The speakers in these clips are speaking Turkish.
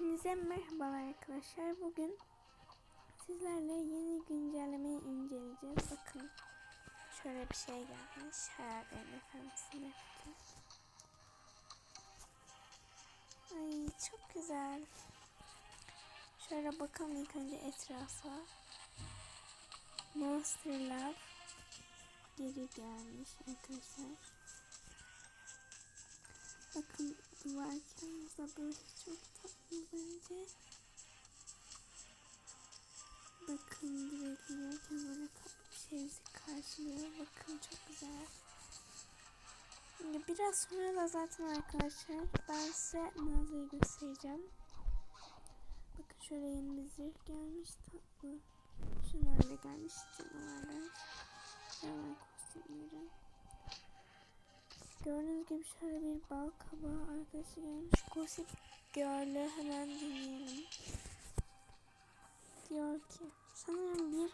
Hepinize merhabalar arkadaşlar. Bugün sizlerle yeni güncellemeyi inceleyeceğiz. Bakın şöyle bir şey gelmiş. Hayallerin yapacağız. Ay çok güzel. Şöyle bakalım ilk önce etrafa. Monster Love geri gelmiş arkadaşlar. Bakın duvarlarımız da böyle çok tatlı biraz sonra da zaten arkadaşlar ben size mağazayı göstereceğim. Bakın şöyle yeni bir zırh gelmiş tatlı. Şunlar da gelmiş canavarlar. Canavar kostümleri. Gördüğünüz gibi şöyle bir bal kabağı arkadaşı gelmiş. Gossip Girl'ü hemen dinleyelim. Diyor ki sanırım bir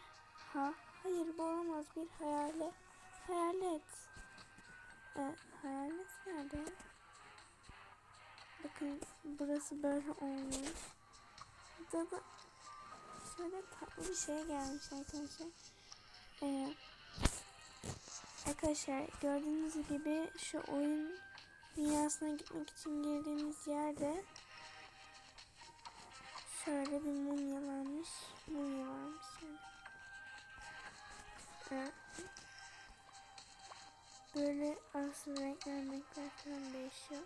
ha hayır bu olamaz bir hayale hayalet. E, hayalet nerede? Bakın burası böyle olmuş. Burada da şöyle tatlı bir şey gelmiş arkadaşlar. Ee, Arkadaşlar gördüğünüz gibi şu oyun dünyasına gitmek için girdiğimiz yerde şöyle bir mumyalanmış Arası renkler renkler değişiyor.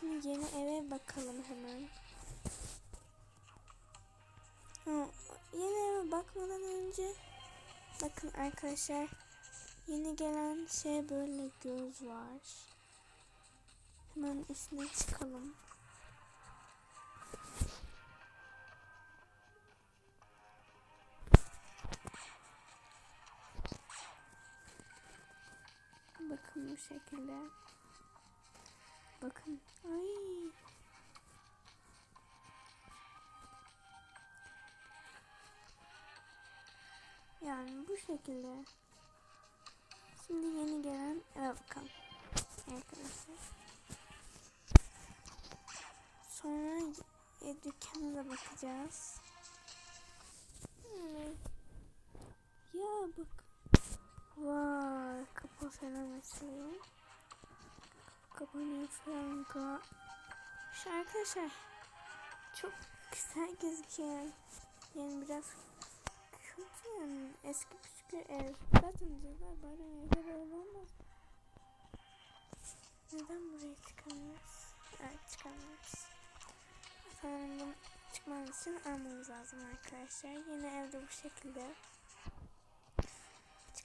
Şimdi yeni eve bakalım hemen. Ha, yeni eve bakmadan önce Bakın arkadaşlar yeni gelen şey böyle göz var. Hemen üstüne çıkalım. Şekilde. Bakın. Ay. Yani bu şekilde. Şimdi yeni gelen eve bakalım. Arkadaşlar. Sonra e, dükkana da bakacağız. Hmm. Ya bak. Vay kapı falan açılıyor. Kapanıyor falan. Şu arkadaşlar çok güzel gözüküyor. Yani biraz kötü yani eski püskü ev. Zaten cadılar bayram evleri öyle olmaz. Neden buraya çıkamıyoruz? Evet çıkamıyoruz. Sanırım bunu çıkmamız için almamız lazım arkadaşlar. Yine evde bu şekilde.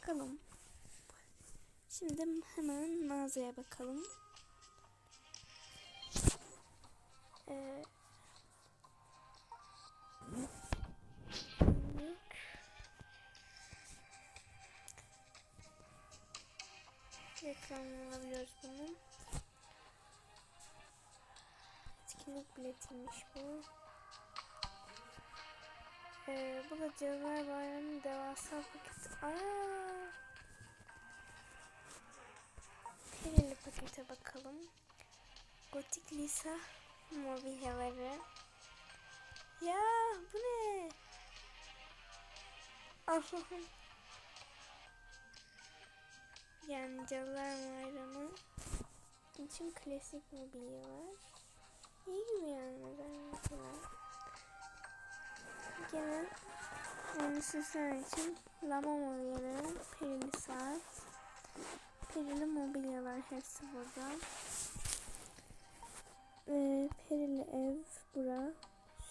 Çıkalım. Şimdi hemen mağazaya bakalım. Ee, Reklamını alabiliyoruz bunu. Etkinlik biletiymiş bu. Ee, bu da Cadılar Bayramı devasa paketi. Aa! Perili pakete bakalım. Gotik Lisa mobilyaları. Ya bu ne? Allah'ım. Yani Cadılar Bayramı için klasik mobilyalar. İyi gibi yani mesela. Gene yani süsler için lama mobilyaları, perili saat, perili mobilyalar hepsi burada. Ee, perili ev bura.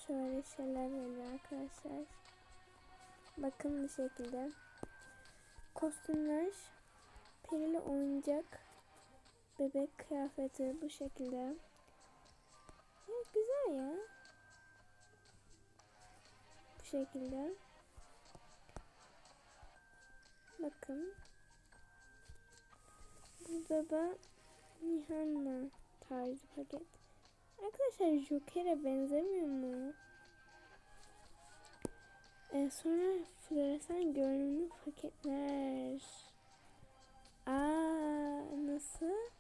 Şöyle şeyler veriyor arkadaşlar. Bakın bu şekilde. Kostümler perili oyuncak bebek kıyafeti bu şekilde. Ya, güzel ya. Şekilde. Bakın. Burada da Nihanna tarzı paket. Arkadaşlar Joker'e benzemiyor mu? Ee, sonra floresan görünümlü paketler. Aa nasıl?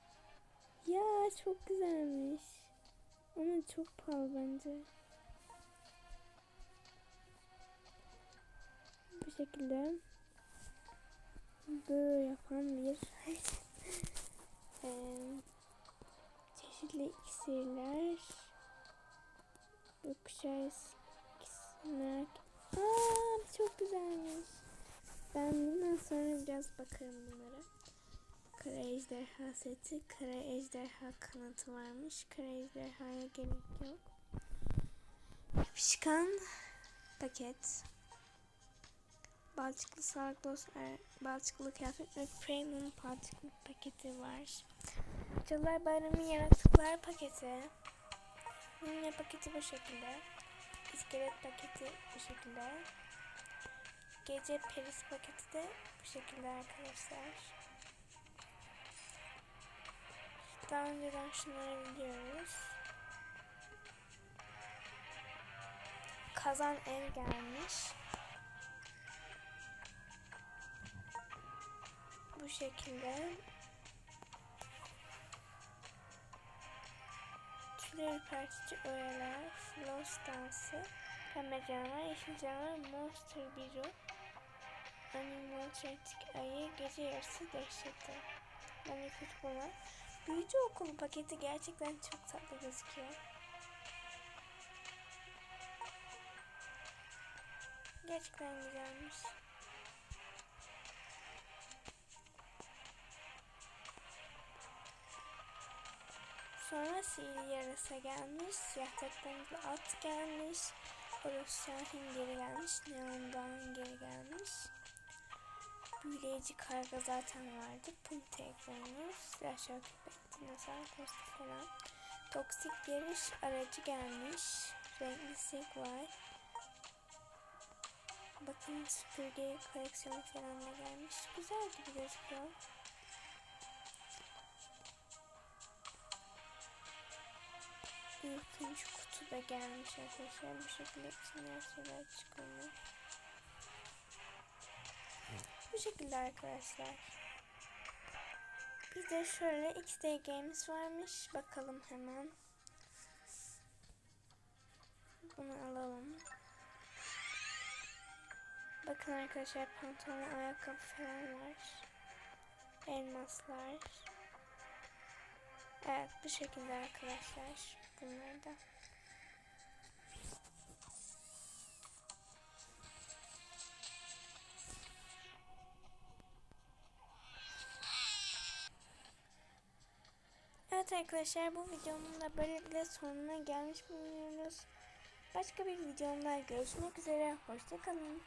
Ya çok güzelmiş. Ama çok pahalı bence. Şekilde böyle yapan bir Eee, çeşitli iksirler. Yokuşa iksirler. Aa, çok güzelmiş. Ben bundan sonra biraz bakarım bunlara. Kara ejderha seti kara ejderha kanatı varmış. Kara ejderhaya gerek yok. Yapışkan paket Balçıklı sağlıklı olsun. er- Balçıklı kıyafet ve premium balçıklı paketi var. Cadılar Bayramı yaratıklar paketi. Mumya paketi bu şekilde. İskelet paketi bu şekilde. Gece peris paketi de bu şekilde arkadaşlar. Daha önceden şunları biliyoruz. Kazan ev gelmiş. Şekilde tüyler ürpertici öğeler, floss dansı, pembe canavar, yeşil canavar, monster biru, animatronik ayı, gece yarısı dehşeti. Yani kötü bunlar. Büyücü okulu paketi gerçekten çok tatlı gözüküyor. Gerçekten güzelmiş. Sonra sihirli yarasa gelmiş, siyah teknolojili at gelmiş, Oros Şahin geri gelmiş, Neon'dan geri gelmiş. Büyüleyici karga zaten vardı, Punte ekranı, silahşör köpek, dinozor postu falan. Toksik yarış aracı gelmiş, renkli sig var. Bakın süpürge koleksiyonu falan da gelmiş. Güzel gibi gözüküyor. Ürkünç kutu da gelmiş arkadaşlar. Bu şekilde içinden şeyler çıkıyor. Bu şekilde arkadaşlar. Bir de şöyle XD Games varmış. Bakalım hemen. Bunu alalım. Bakın arkadaşlar pantolon, ayakkabı falan var. Elmaslar. Evet bu şekilde arkadaşlar. Bunlar da. Evet arkadaşlar bu videomun da böylelikle sonuna gelmiş bulunuyoruz. Başka bir videomda görüşmek üzere. Hoşçakalın.